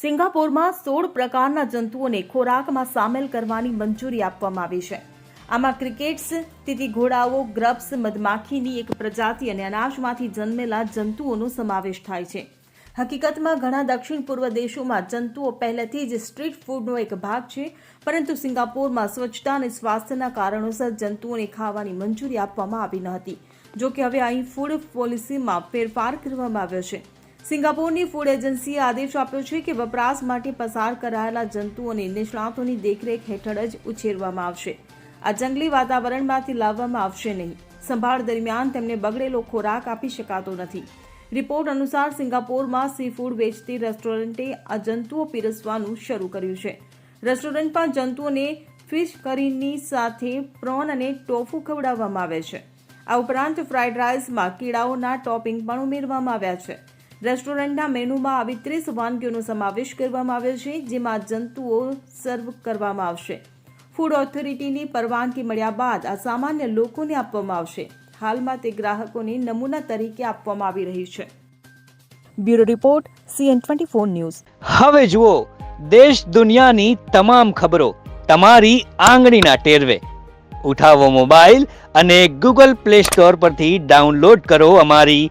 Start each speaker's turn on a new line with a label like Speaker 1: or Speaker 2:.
Speaker 1: સિંગાપોરમાં સોળ પ્રકારના જંતુઓને ખોરાકમાં સામેલ કરવાની મંજૂરી આપવામાં આવી છે. આમાં ક્રિકેટ્સ તીતી ઘોડાઓ ગ્રબ્સ, મધમાખીની એક પ્રજાતિ અને અનાજમાંથી જન્મેલા જંતુઓનો સમાવેશ થાય છે. હકીકતમાં ઘણા દક્ષિણ પૂર્વ દેશોમાં જંતુઓ પહેલેથી જ સ્ટ્રીટ ફૂડનો એક ભાગ છે, પરંતુ સિંગાપોરમાં સ્વચ્છતા અને સ્વાસ્થ્યના કારણોસર જંતુઓને ખાવાની મંજૂરી આપવામાં આવી ન હતી. જો કે હવે અહીં ફૂડ પોલિસીમાં ફેરફાર કરવામાં આવ્યો છે. સિંગાપોરની ફૂડ એજન્સીએ આદેશ આપ્યો છે કે વપરાશ માટે પસાર કરાયેલા જંતુઓને નિષ્ણાતોની દેખરેખ હેઠળ જ ઉછેરવામાં આવશે. આ જંગલી વાતાવરણમાંથી લાવવામાં આવશે નહીં. સંભાળ દરમિયાન તેમને બગડેલો ખોરાક આપી શકાતો નથી. રિપોર્ટ અનુસાર સિંગાપોરમાં સી ફૂડ વેચતી રેસ્ટોરન્ટે આ જંતુઓ પીરસવાનું શરૂ કર્યું છે. રેસ્ટોરન્ટમાં જંતુઓને ફિશ કરીની સાથે પ્રોન અને ટોફુ ખવડાવવામાં આવે છે. આ ઉપરાંત ફ્રાઈડ રાઈસમાં કીડાઓના ટોપિંગ પણ ઉમેરવામાં આવ્યા છે. રેસ્ટોરન્ટના મેનુમાં આવી ત્રીસ વાનગીઓનો સમાવેશ કરવામાં આવ્યો છે, જેમાં જંતુઓ સર્વ કરવામાં આવશે. ફૂડ ઓથોરિટીની પરવાનગી મળ્યા બાદ આ સામાન્ય લોકોને આપવામાં આવશે. હાલમાં તે ગ્રાહકોને નમૂના તરીકે આપવામાં આવી રહી છે. Bureau report CN twenty four news.
Speaker 2: હવે જુઓ, દેશ દુનિયાની તમામ ખબરો તમારી આંગળીના ટેરવે. ઉઠાવો મોબાઈલ અને ગૂગલ પ્લે સ્ટોર પરથી ડાઉનલોડ કરો અમારી